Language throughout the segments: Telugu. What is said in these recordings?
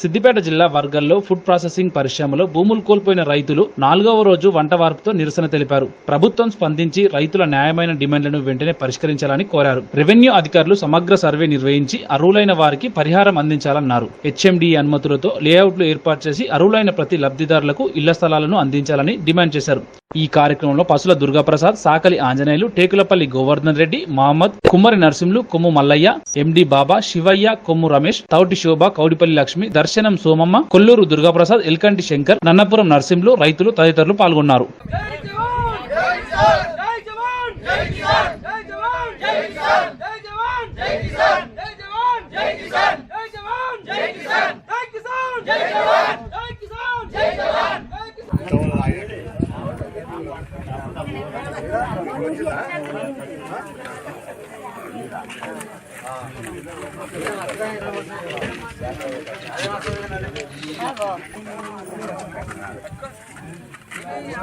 సిద్దిపేట జిల్లా వర్గల్లో ఫుడ్ ప్రాసెసింగ్ పరిశ్రమలో భూములు కోల్పోయిన రైతులు నాలుగవ రోజు వంట వార్పుతో నిరసన తెలిపారు. ప్రభుత్వం స్పందించి రైతుల న్యాయమైన డిమాండ్లను వెంటనే పరిష్కరించాలని కోరారు. రెవెన్యూ అధికారులు సమగ్ర సర్వే నిర్వహించి అర్హులైన వారికి పరిహారం అందించాలన్నారు. హెచ్ఎండి అనుమతులతో లేఅవుట్లు ఏర్పాటు చేసి అర్హులైన ప్రతి లబ్ధిదారులకు ఇళ్ళ స్థలాలను అందించాలని డిమాండ్ చేశారు. ఈ కార్యక్రమంలో పసుల దుర్గాప్రసాద్ సాకలి ఆంజనేయులు టేకులపల్లి గోవర్ధన్ రెడ్డి మహమ్మద్ కుమ్మరి నరసింహులు కొమ్ము మల్లయ్య ఎండి బాబా శివయ్య కొమ్ము రమేష్ తౌటి శోభ కౌడిపల్లి లక్ష్మి దర్శనం సోమమ్మ కొల్లూరు దుర్గాప్రసాద్ ఎల్కంటి శంకర్ నన్నపురం నరసింహులు రైతులు తదితరులు పాల్గొన్నారు.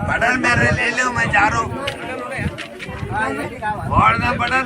बटन मेरे ले लो मैं जा रहा हूँ। बटन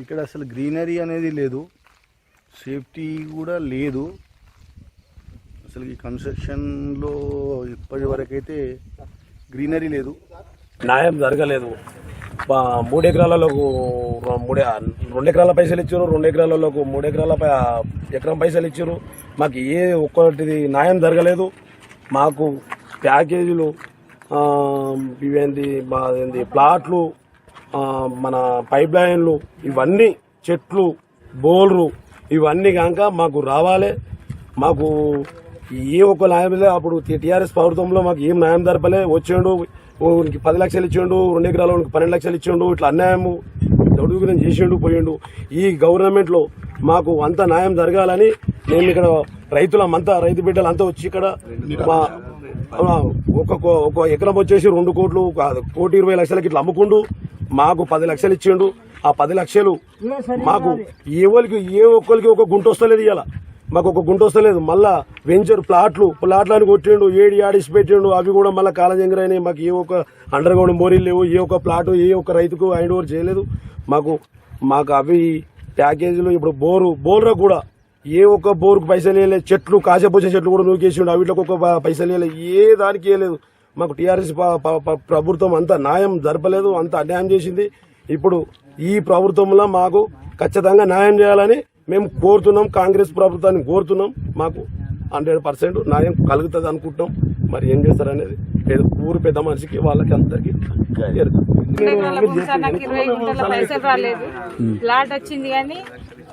ఇక్కడ అసలు గ్రీనరీ అనేది లేదు. సేఫ్టీ కూడా లేదు. అసలు ఈ కన్స్ట్రక్షన్లో ఇప్పటి వరకైతే గ్రీనరీ లేదు. న్యాయం జరగలేదు. మూడు ఎకరాలకు మూడే రెండు ఎకరాల పైసలు ఇచ్చారు రెండు ఎకరాలకు మూడు ఎకరాల పై- ఎకరం పైసలు ఇచ్చారు. మాకు ఏ ఒక్కటిది న్యాయం జరగలేదు. మాకు ప్యాకేజీలు ఇవేంటి ఇవేంది మా ఏంది ప్లాట్లు మన పైప్ లైన్లు ఇవన్నీ చెట్లు బోర్లు ఇవన్నీ కాక మాకు రావాలి. మాకు ఏ ఒక్క న్యాయం లేదు. అప్పుడు టీఆర్ఎస్ ప్రభుత్వంలో మాకు ఏం న్యాయం జరపలే. వచ్చిండు ఊరికి పది లక్షలు ఇచ్చిండు రెండు ఎకరాలు పన్నెండు లక్షలు ఇచ్చిండు ఇట్లా అన్యాయము దొడుగురం చేసిండు పోయిండు. ఈ గవర్నమెంట్లో మాకు అంత న్యాయం జరగాలని నేను ఇక్కడ రైతులమంతా రైతు బిడ్డలంతా వచ్చి ఇక్కడ మా ఒక కో- ఒక ఎకరం వచ్చేసి రెండు కోట్లు కోటి ఇరవై లక్షలకి ఇట్లా అమ్ముకుండు మాకు పది లక్షలు ఇచ్చిండు. ఆ పది లక్షలు మాకు ఎవరికి ఏ ఒక్కరికి ఒక గుంట వస్తలేదు ఇవాళ మాకు ఒక గుంట వస్తలేదు. మళ్ళా వెంచర్ ప్లాట్లు ప్లాట్లని కొట్టిండు ఏడి ఆడిసి పెట్టిండు. అవి కూడా మళ్ళీ కాలజంగరైనాయి మాకు ఏ ఒక్క అండర్ గ్రౌండ్ బోరీలు లేవు. ఏ ఒక్క ప్లాట్ ఏ ఒక్క రైతుకు హ్యాండ్ ఓవర్ చేయలేదు. మాకు మాకు అవి ప్యాకేజీలు ఇప్పుడు బోరు బోర్లకు కూడా ఏ ఒక్క బోరుకు పైసలు వేయలేదు చెట్లు కాసేపోసే చెట్లు కూడా నూకేసిండు. అవిట్లకు ఒక పైసలు వేయలేదు ఏ దానికి వేయలేదు మాకు టీఆర్ఎస్ ప్రభుత్వం అంత న్యాయం జరపలేదు అంత అన్యాయం చేసింది. ఇప్పుడు ఈ ప్రభుత్వంలో మాకు ఖచ్చితంగా న్యాయం చేయాలని మేము కోరుతున్నాం. కాంగ్రెస్ ప్రభుత్వాన్ని కోరుతున్నాం. మాకు హండ్రెడ్ పర్సెంట్ న్యాయం కలుగుతుంది అనుకుంటున్నాం. మరి ఏం చేస్తారనేది పెద్ద- ఊరు పెద్ద మనిషికి వాళ్ళకి అందరికి ఇరవై పైసలు రాలేదు. ప్లాట్ వచ్చింది కానీ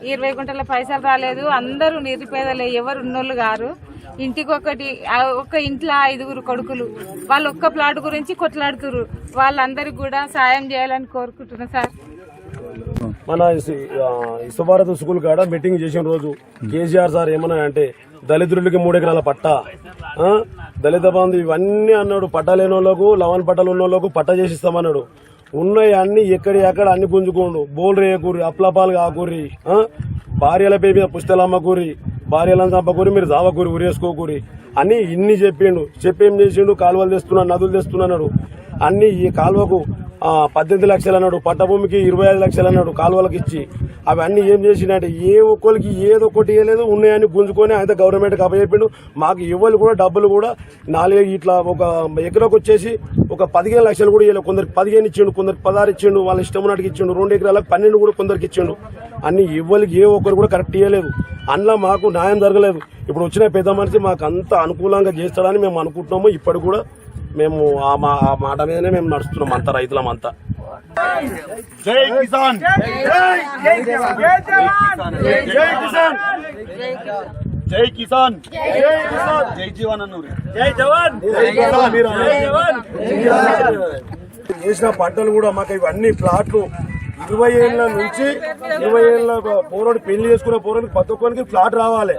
ఇరవై గుంటల పైసలు రాలేదు. అందరూ నిరుపేదలే ఎవరు ఉన్నోళ్ళు గారు ఇంటికి ఒకటి ఆ ఒక్క ఇంట్లో ఐదుగురు కొడుకులు. వాళ్ళు ఒక్క ప్లాట్ గురించి కొట్లాడుతురు వాళ్ళందరికి కూడా సాయం చేయాలని కోరుకుంటున్నా సార్. మన ఇసు- స్కూల్ కాడ మీటింగ్ చేసిన రోజు కేసీఆర్ సార్ ఏమన్నా అంటే దళితులకి మూడు ఎకరాల పట్ట దళిత బంధు ఇవన్నీ అన్నాడు. పట్ట లేని వాళ్ళకు లవన్ పట్టాలు ఉన్న వాళ్ళకు పట్ట చేసిస్తామన్నాడు. ఉన్నాయి అన్ని ఎక్కడి ఎక్కడ అన్ని గుంజుకోండు బోల్ రేయకూరి అప్లపాలు కాకూరి భార్యల పేరు మీద అమ్మకూరి భార్యలను చంపకూరి మీరు జావకూరి ఉరేసుకోకూరి అని ఇన్ని చెప్పిండు. చెప్పి ఏం చేసిండు? కాలువలు తెస్తున్నాడు నదులు తెస్తున్నాడు. అన్ని ఈ కాలువకు పద్దెనిమిది లక్షలు అన్నాడు పట్టభూమికి ఇరవై ఐదు లక్షలు అన్నాడు కాలువలకు ఇచ్చి. అవన్నీ ఏం చేసినాడు ఏ ఒక్కరికి ఏదో ఒకటి ఇవ్వలేదు ఉన్నాయని గుంజుకొని ఆయన గవర్నమెంట్కి అప్పచెప్పిండు. మాకు ఇవ్వాలి కూడా డబ్బులు కూడా నాలుగు ఇట్లా ఒక ఎకరకు వచ్చేసి ఒక పదిహేను లక్షలు కూడా ఇవ్వలేదు కొందరికి పదిహేను ఇచ్చిండు కొందరికి పదహారు ఇచ్చిండు వాళ్ళ ఇష్టం ఉన్నట్టుగా ఇచ్చిండు. రెండు ఎకరాలకు పన్నెండు కూడా కొందరికి ఇచ్చిండు. అన్ని ఇవ్వలికి ఏ ఒక్కరు కూడా కరెక్ట్ ఇవ్వలేదు అందులో మాకు న్యాయం జరగలేదు. ఇప్పుడు వచ్చిన పెద్ద మనిషి మాకు అంత అనుకూలంగా చేస్తాడని మేము అనుకుంటున్నాము. ఇప్పటికి కూడా మేము ఆ మా- ఆ మాట మీదనే మేము నడుస్తున్నాం అంతా రైతులం అంతా. జై కిసాన్. జై కిసాన్. జై కిసాన్ జై కిసాన్ జై జీవన్. అన్నూరి జై జవాన్. జై జవాన్. చేసిన పంటలు కూడా మాకు ఇవన్నీ ప్లాట్లు ఇరవై ఏళ్ళ నుంచి ఇరవై ఏళ్ళ పోరోడు పెళ్ళి చేసుకున్న పోరోడికి ప్రతి ఒక్కరికి ఫ్లాట్ రావాలి.